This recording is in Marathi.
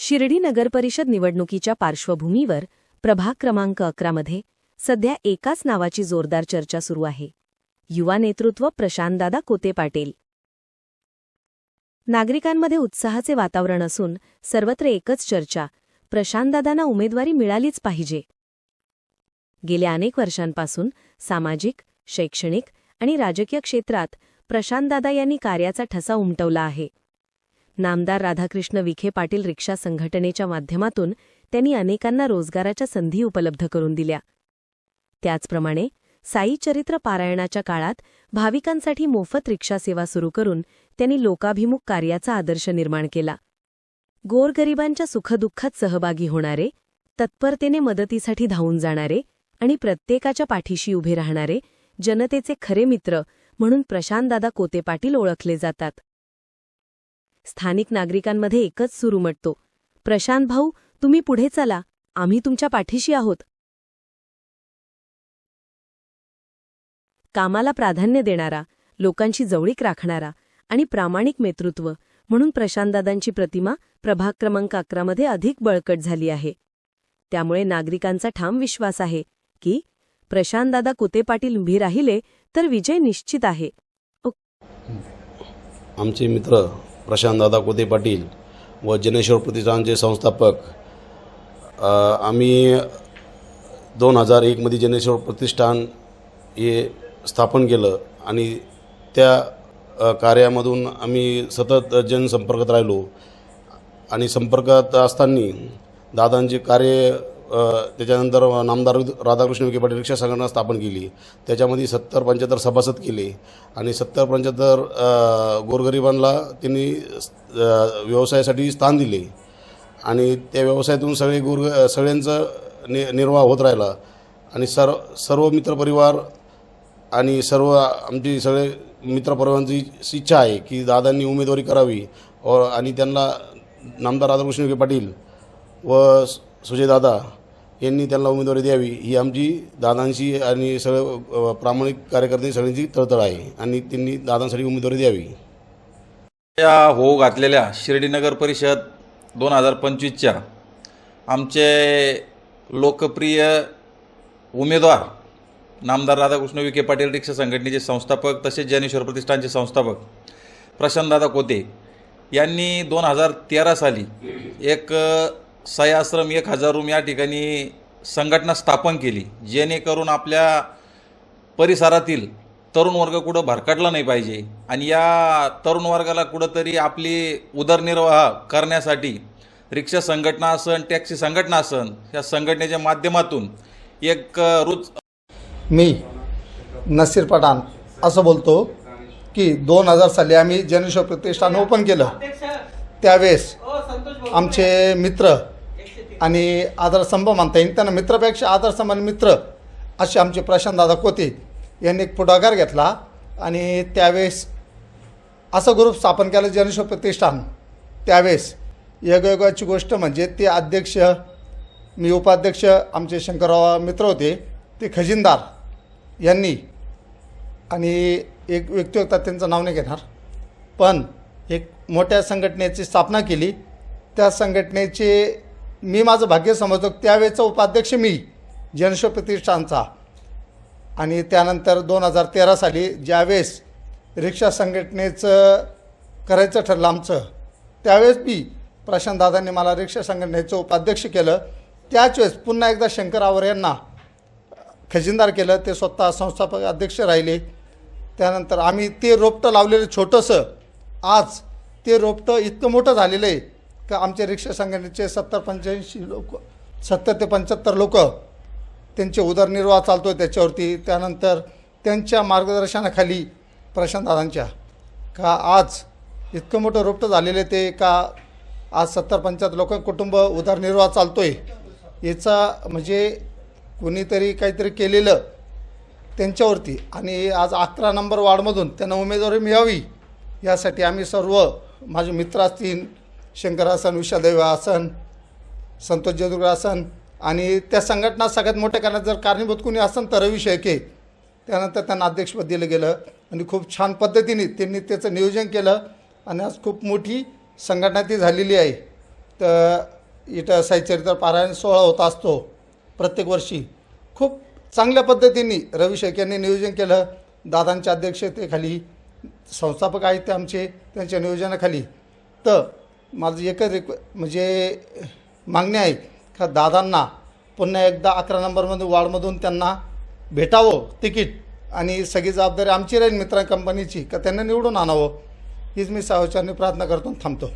शिर्डी नगरपरिषद निवडणुकीच्या पार्श्वभूमीवर प्रभाग क्रमांक अकरामध्ये सध्या एकाच नावाची जोरदार चर्चा सुरू आहे. युवा नेतृत्व प्रशांतदादा कोते पाटील. नागरिकांमध्ये उत्साहाचे वातावरण असून सर्वत्र एकच चर्चा प्रशांतदादांना उमेदवारी मिळालीच पाहिजे. गेल्या अनेक वर्षांपासून सामाजिक शैक्षणिक आणि राजकीय क्षेत्रात प्रशांतदादा यांनी कार्याचा ठसा उमटवला आहे. नामदार राधाकृष्ण विखे पाटील रिक्षा संघटनेच्या माध्यमातून त्यांनी अनेकांना रोजगाराच्या संधी उपलब्ध करून दिल्या. त्याचप्रमाणे साई चरित्र पारायणाच्या काळात भाविकांसाठी मोफत रिक्षासेवा सुरू करून त्यांनी लोकाभिमुख कार्याचा आदर्श निर्माण केला. गोरगरिबांच्या सुखदुःखात सहभागी होणारे तत्परतेने मदतीसाठी धावून जाणारे आणि प्रत्येकाच्या पाठीशी उभे राहणारे जनतेचे खरे मित्र म्हणून प्रशांतदादा कोते पाटील ओळखले जातात. स्थानिक नागरिकांमध्ये एकच सूर उमटतो प्रशांत भाऊ तुम्ही पुढे चला. आम्ही तुमच्या पाठीशी आहोत. कामाला प्राधान्य देणारा लोकांची जवळीक राखणारा आणि प्रामाणिक नेतृत्व म्हणून प्रशांतदादांची प्रतिमा प्रभाग क्रमांक अकरामध्ये अधिक बळकट झाली आहे. त्यामुळे नागरिकांचा ठाम विश्वास आहे की प्रशांतदादा कोते पाटील उभी राहिले तर विजय निश्चित आहे. आमचे मित्र प्रशांतदादा कोते पाटील व जनेश्वर प्रतिष्ठानचे संस्थापक आम्ही दोन हजार एकमध्ये जनेश्वर प्रतिष्ठान हे स्थापन केलं आणि त्या कार्यामधून आम्ही सतत जनसंपर्कात राहिलो. आणि संपर्कात असताना दादांचे कार्य त्याच्यानंतर नामदार राधाकृष्ण विखे पाटील रिक्षा संघटना स्थापन केली. त्याच्यामध्ये सत्तर पंच्याहत्तर सभासद केले. आणि सत्तर पंच्याहत्तर गोरगरिबांना त्यांनी व्यवसायासाठी स्थान दिले. आणि त्या व्यवसायातून सगळे गोरग सगळ्यांचं नि निर्वाह होत राहिला. आणि सर्व सर्व मित्रपरिवार आणि सर्व आमची सगळे मित्रपरिवारांची इच्छा आहे की दादांनी उमेदवारी करावी. व आणि त्यांना नामदार राधाकृष्ण विखे पाटील व सुजयदादा यांनी त्यांना उमेदवारी द्यावी ही आमची दादांशी आणि सगळं प्रामाणिक कार्यकर्त्यांची सगळ्यांची तळतळ आहे आणि त्यांनी दादांसाठी उमेदवारी द्यावी. या होऊ घातलेल्या शिर्डी नगर परिषद दोन हजार पंचवीसच्या आमचे लोकप्रिय उमेदवार नामदार राधाकृष्ण विखे पाटील रिक्षा संघटनेचे संस्थापक तसेच ज्ञानेश्वर प्रतिष्ठानचे संस्थापक प्रशांतदादा कोते यांनी दोन हजार तेरा साली एक साई आश्रम एक हजार रूम या ठिकाणी संघटना स्थापन केली जेणेकरून आपल्या परिसरातील तरुण वर्ग कुठं भरकटला नाही पाहिजे आणि या तरुण वर्गाला कुठंतरी आपली उदरनिर्वाह करण्यासाठी रिक्षा संघटना असन टॅक्सी संघटना असन या संघटनेच्या माध्यमातून एक रुच मी नसीर पठाण असं बोलतो की दोन हजार साली आम्ही जनेश्वर प्रतिष्ठान ओपन केलं. त्यावेळेस आमचे मित्र आणि आदरस्तंभ मानता येईल. त्यांना मित्रापेक्षा आदरस्तंभ आणि मित्र असे आमचे प्रशांतदादा कोते यांनी एक पुढाकार घेतला आणि त्यावेळेस असं ग्रुप स्थापन केलं जनेश्वर प्रतिष्ठान त्यावेळेस योगायोगाची गोष्ट म्हणजे ते अध्यक्ष मी उपाध्यक्ष आमचे शंकरराव मित्र होते ते खजिनदार यांनी आणि एक व्यक्ती होता त्यांचं नाव नाही घेणार पण एक मोठ्या संघटनेची स्थापना केली. त्या संघटनेचे मी माझं भाग्य समजतो त्यावेळेचा उपाध्यक्ष मी जनशो प्रतिष्ठानचा आणि त्यानंतर दोन हजार तेरा साली ज्यावेळेस रिक्षा संघटनेचं करायचं ठरलं आमचं त्यावेळेस मी प्रशांतदादांनी मला रिक्षा संघटनेचं उपाध्यक्ष केलं. त्याच वेळेस पुन्हा एकदा शंकर आवर यांना खजिनदार केलं ते स्वतः संस्थापक अध्यक्ष राहिले. त्यानंतर आम्ही ते रोपटं लावलेलं छोटंसं. आज ते रोपटं इतकं मोठं झालेलं आहे तर आमचे रिक्षा संघटनेचे सत्तर पंच्याऐंशी लोक सत्तर ते पंच्याहत्तर लोक त्यांचे उदरनिर्वाह चालतो आहे त्याच्यावरती. त्यानंतर त्यांच्या मार्गदर्शनाखाली प्रशांतदादांच्या का आज इतकं मोठं रोपटं झालेलं आहे ते का आज सत्तर पंच्याहत्तर लोक कुटुंब उदरनिर्वाह चालतो आहे याचा म्हणजे कुणीतरी काहीतरी केलेलं त्यांच्यावरती. आणि आज अकरा नंबर वार्डमधून त्यांना उमेदवारी मिळावी यासाठी आम्ही सर्व माझे मित्र असतील शंकरासन आसन आसन संतोष जदुर्गासन आणि त्या संघटना सगळ्यात मोठ्या करण्यात जर कारणीभूत कुणी असन तर रवी शेळके. त्यानंतर त्यांना अध्यक्षपद दिलं गेलं आणि खूप छान पद्धतीने त्यांनी त्याचं नियोजन केलं आणि आज खूप मोठी संघटना ती झालेली आहे. तर इथं साईचरित्र पारायण सोहळा होत असतो प्रत्येक वर्षी. खूप चांगल्या पद्धतीने रवी शेख यांनी नियोजन केलं. दादांच्या अध्यक्षतेखाली संस्थापक आहेत ते आमचे त्यांच्या नियोजनाखाली. तर माझं एकच रिक्वे म्हणजे मागणी आहे का दादांना पुन्हा एकदा अकरा नंबरमध्ये वार्डमधून त्यांना भेटावं तिकीट. आणि सगळी जबाबदारी आमची राहील मित्रा कंपनीची का त्यांना निवडून आणावं हीच मी सावचारने प्रार्थना करतो थांबतो.